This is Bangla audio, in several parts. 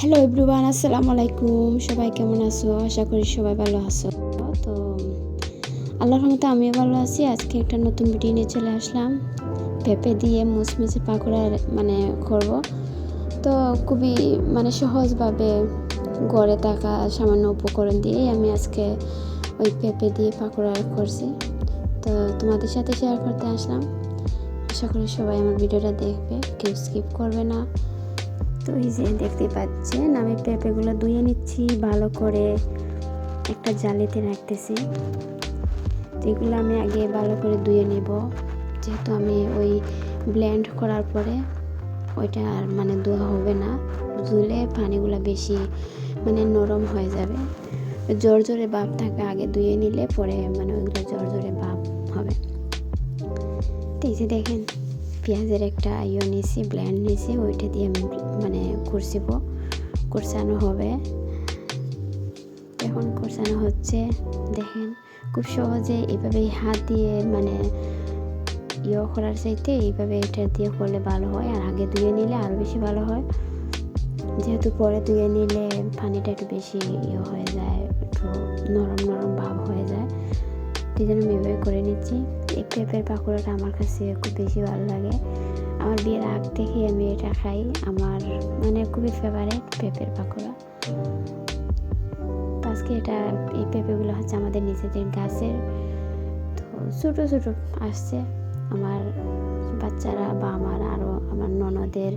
হ্যালো এভরিওয়ান আসসালামু আলাইকুম সবাই কেমন আছো? আশা করি সবাই ভালো আছো। তো, আল্লাহর রহমতে আমিও ভালো আছি। আজকে একটা নতুন ভিডিও নিয়ে চলে আসলাম। পেঁপে দিয়ে মুচমুচে পাকোড়া মানে করব। তো, খুবই মানে সহজভাবে গড়ে থাকা সামান্য উপকরণ দিয়েই আমি আজকে ওই পেঁপে দিয়ে পাকোড়া করছি। তো, তোমাদের সাথে শেয়ার করতে আসলাম। আশা করি সবাই আমার ভিডিওটা দেখবে। কেউ স্কিপ করবে না। তো এই যে দেখতে পাচ্ছেন, আমি পেঁপেগুলো ধুয়ে নিচ্ছি, ভালো করে একটা জালিতে রাখতেছি। এগুলো আমি আগে ভালো করে ধুয়ে নেব। যেহেতু আমি ওই ব্লেন্ড করার পরে ওইটা আর মানে ধোয়া হবে না, ধুলে পানিগুলো বেশি মানে নরম হয়ে যাবে। জোর জোরে ভাব থাকে আগে ধুয়ে নিলে পরে মানে ওইগুলো জোর জোরে ভাব হবে। এই যে দেখেন পেঁয়াজের একটা ইয়ে নিয়েছি ব্ল্যান্ড নিয়েছি ওইটা দিয়ে আমি মানে কুরসিব কুরসানো হবে। এখন কুরসানো হচ্ছে, দেখেন। খুব সহজে এইভাবে হাত দিয়ে মানে ইয়ে করার চাইতে এইভাবে এটা দিয়ে করলে ভালো হয়। আর আগে ধুয়ে নিলে আরও বেশি ভালো হয়। যেহেতু পরে ধুয়ে নিলে পানিটা একটু বেশি ইয়ে হয়ে যায়, একটু নরম নরম ভাব হয়ে যায়। এই জন্য আমি এভাবে করে নিচ্ছি। এই পেঁপের পাকোড়াটা আমার কাছে খুব বেশি ভালো লাগে। আমার বিয়ের আগ থেকেই আমি এটা খাই। আমার মানে খুবই ফেভারেট পেঁপের পাকোড়া। আজকে এটা, এই পেঁপেগুলো হচ্ছে আমাদের নিজেদের গাছের। তো ছোটো ছোটো আসছে। আমার বাচ্চারা বা আমার আরও আমার ননদের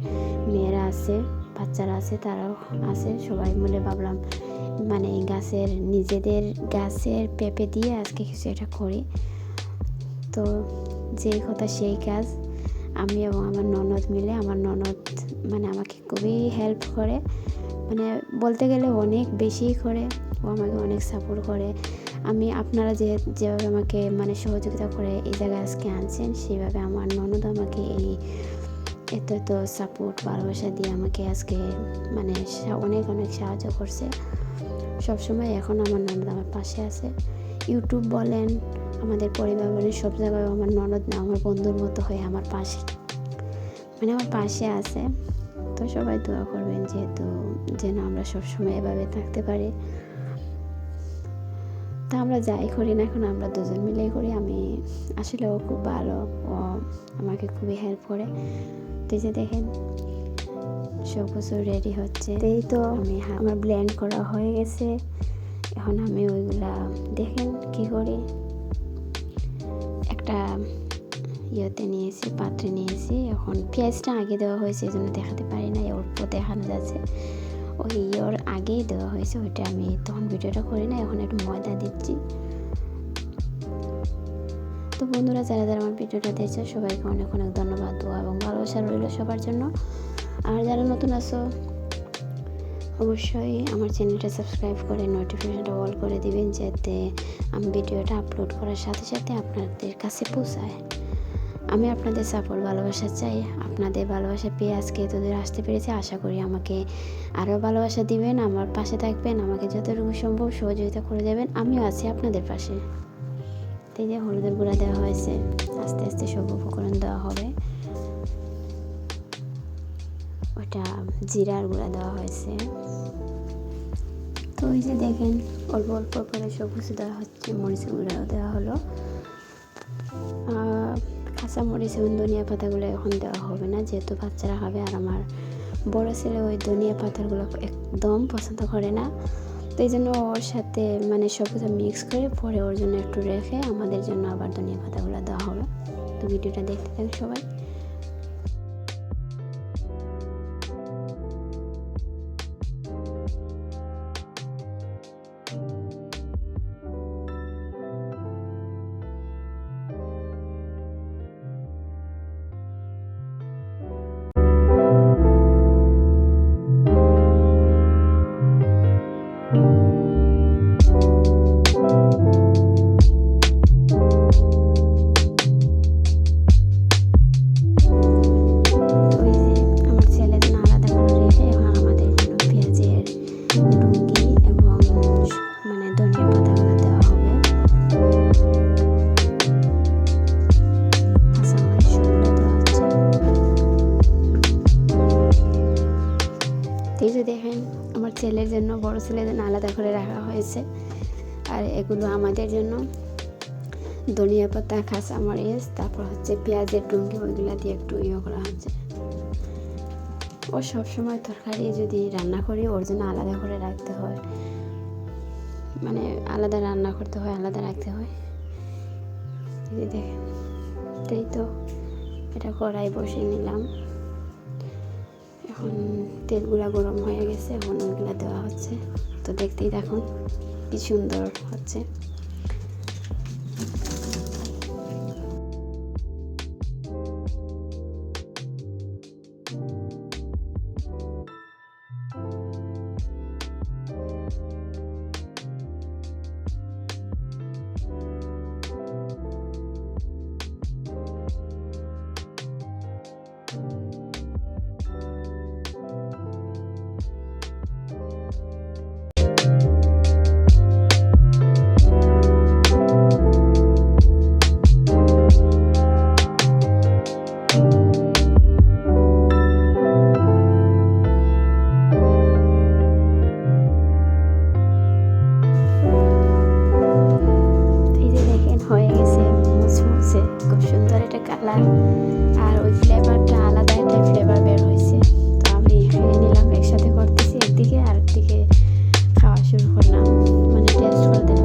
মেয়েরা আছে, বাচ্চারা আছে, তারাও আছে। সবাই মিলে ভাবলাম মানে গাছের নিজেদের গাছের পেঁপে দিয়ে আজকে কিছু এটা করি। তো যেই কথা সেই কাজ। আমি এবং আমার ননদ মিলে, আমার ননদ মানে আমাকে খুবই হেল্প করে। মানে বলতে গেলে অনেক বেশি করে, ও আমাকে অনেক সাপোর্ট করে। আমি, আপনারা যে, যেভাবে আমাকে মানে সহযোগিতা করে এই জায়গায় আজকে আনছেন, সেইভাবে আমার ননদ আমাকে এই এত এত সাপোর্ট ভালোবাসা দিয়ে আমাকে আজকে মানে অনেক অনেক সাহায্য করছে। সবসময় এখন আমার ননদ আমার পাশে আছে। ইউটিউব বলেন আমাদের পরিবার বলেন সব জায়গায় আমার ননদ না আমার বন্ধুর মতো হয়ে আমার পাশে। মানে আমার পাশে আছে। তো সবাই দোয়া করবেন যেহেতু যেন আমরা সবসময় এভাবে থাকতে পারি। তা আমরা যাই করি না এখন আমরা দুজন মিলেই করি। আমি আসলে ও খুব ভালো ও আমাকে খুবই হেল্প করে। তো যে দেখেন সব কিছু রেডি হচ্ছে। এই তো আমি আমার ব্ল্যান্ড করা হয়ে গেছে। এখন আমি ওইগুলা দেখেন কি করি। একটা ইয়েতে নিয়েছি, পাত্রে নিয়েছি। এখন পেঁয়াজটা আগে দেওয়া হয়েছে, এই জন্য দেখাতে পারি না অল্প দেখানো যাচ্ছে। ওই ইয়র আগেই দেওয়া হয়েছে, ওইটা আমি তখন ভিডিওটা করি না এখন একটু ময়দা দিচ্ছি। তো বন্ধুরা, যারা যারা আমার ভিডিওটা দেখছে, সবাইকে অনেক অনেক ধন্যবাদ, দোয়া এবং ভালোবাসা রইল সবার জন্য। আর যারা নতুন আসো অবশ্যই আমার চ্যানেলটা সাবস্ক্রাইব করে নোটিফিকেশনটা অল করে দিবেন যাতে আমি ভিডিওটা আপলোড করার সাথে সাথে আপনাদের কাছে পৌঁছায়। আমি আপনাদের সাপোর্ট ভালোবাসা চাই। আপনাদের ভালোবাসা পেয়ে আজকে এতদূর আসতে পেরেছি। আশা করি আমাকে আরও ভালোবাসা দিবেন, আমার পাশে থাকবেন, আমাকে যতটুকু সম্ভব সহযোগিতা করে দেবেন আমিও আছি আপনাদের পাশে। তাই যে হলুদের গুঁড়া দেওয়া হয়েছে, আস্তে আস্তে সব উপকরণ দেওয়া হবে। ওটা জিরার গুঁড়া দেওয়া হয়েছে। তো ওই যে দেখেন, অল্প অল্প করে সব কিছু দেওয়া হচ্ছে, মরিচের গুঁড়াও দেওয়া হলো। কাঁচা মরিচ এবং ধনিয়া পাতাগুলো এখন দেওয়া হবে না, যেহেতু বাচ্চারা খাবে আর আমার বড় ছেলে ওই ধনিয়া পাতাগুলো একদম পছন্দ করে না। তো এই জন্য ওর সাথে মানে সব কিছু মিক্স করে পরে ওর জন্য একটু রেখে আমাদের জন্য আবার ধনিয়া পাতাগুলো দেওয়া হবে। তো ভিডিওটা দেখতে থাক সবাই। জন্য আলাদা করে রাখা হয়েছে। আর এগুলো আমাদের জন্য। ধনিয়া পাতা কাঁচা মরিচ তারপর হচ্ছে পেঁয়াজের টুঙ্গি ওইগুলো দিয়ে একটু ইয়ে করা হচ্ছে। ও সবসময় তরকারি যদি রান্না করি, ওর জন্য আলাদা করে রাখতে হয়। মানে আলাদা রান্না করতে হয়, আলাদা রাখতে হয়। দেখেন তাই তো এটা কড়াই বসিয়ে নিলাম। এখন তেলগুলা গরম হয়ে গেছে, এখন ওইগুলা দেওয়া হচ্ছে। তো দেখতেই দেখুন কি সুন্দর হচ্ছে। সুন্দর একটা কালার। আর ওই ফ্লেভারটা আলাদা একটা ফ্লেভার বের হয়েছে। তো আমি খেয়ে নিলাম, একসাথে করতেছি একদিকে আর একদিকে খাওয়া শুরু করলাম। মানে টেস্ট করে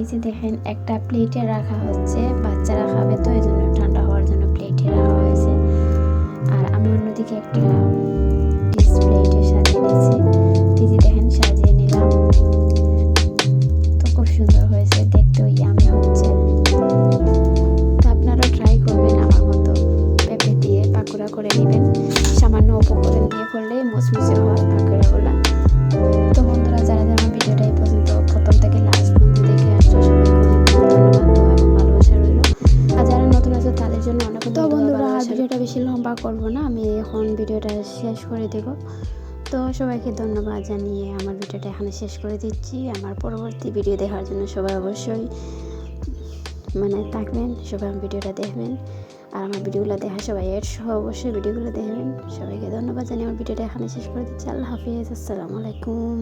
এই যে দেখেন, একটা প্লেটে রাখা হচ্ছে, বাচ্চারা খাবে তো এই জন্য ঠান্ডা হওয়ার জন্য প্লেটে রাখা হয়েছে। আর আমি অন্যদিকে একটা ডিস প্লেটে সাজিয়ে নিয়েছি এই যে দেখেন ভিডিওটা শেষ করে দেব। তো সবাইকে ধন্যবাদ জানিয়ে আমার ভিডিওটা এখানে শেষ করে দিচ্ছি। আমার পরবর্তী ভিডিও দেখার জন্য সবাই অবশ্যই মানে থাকবেন, সবাই আমার ভিডিওটা দেখবেন। আর আমার ভিডিওগুলো দেখা সবাই এর সহ অবশ্যই ভিডিওগুলো দেখবেন। সবাইকে ধন্যবাদ জানিয়ে আমার ভিডিওটা এখানে শেষ করে দিচ্ছি। আল্লাহ হাফিজ, আসসালামু আলাইকুম।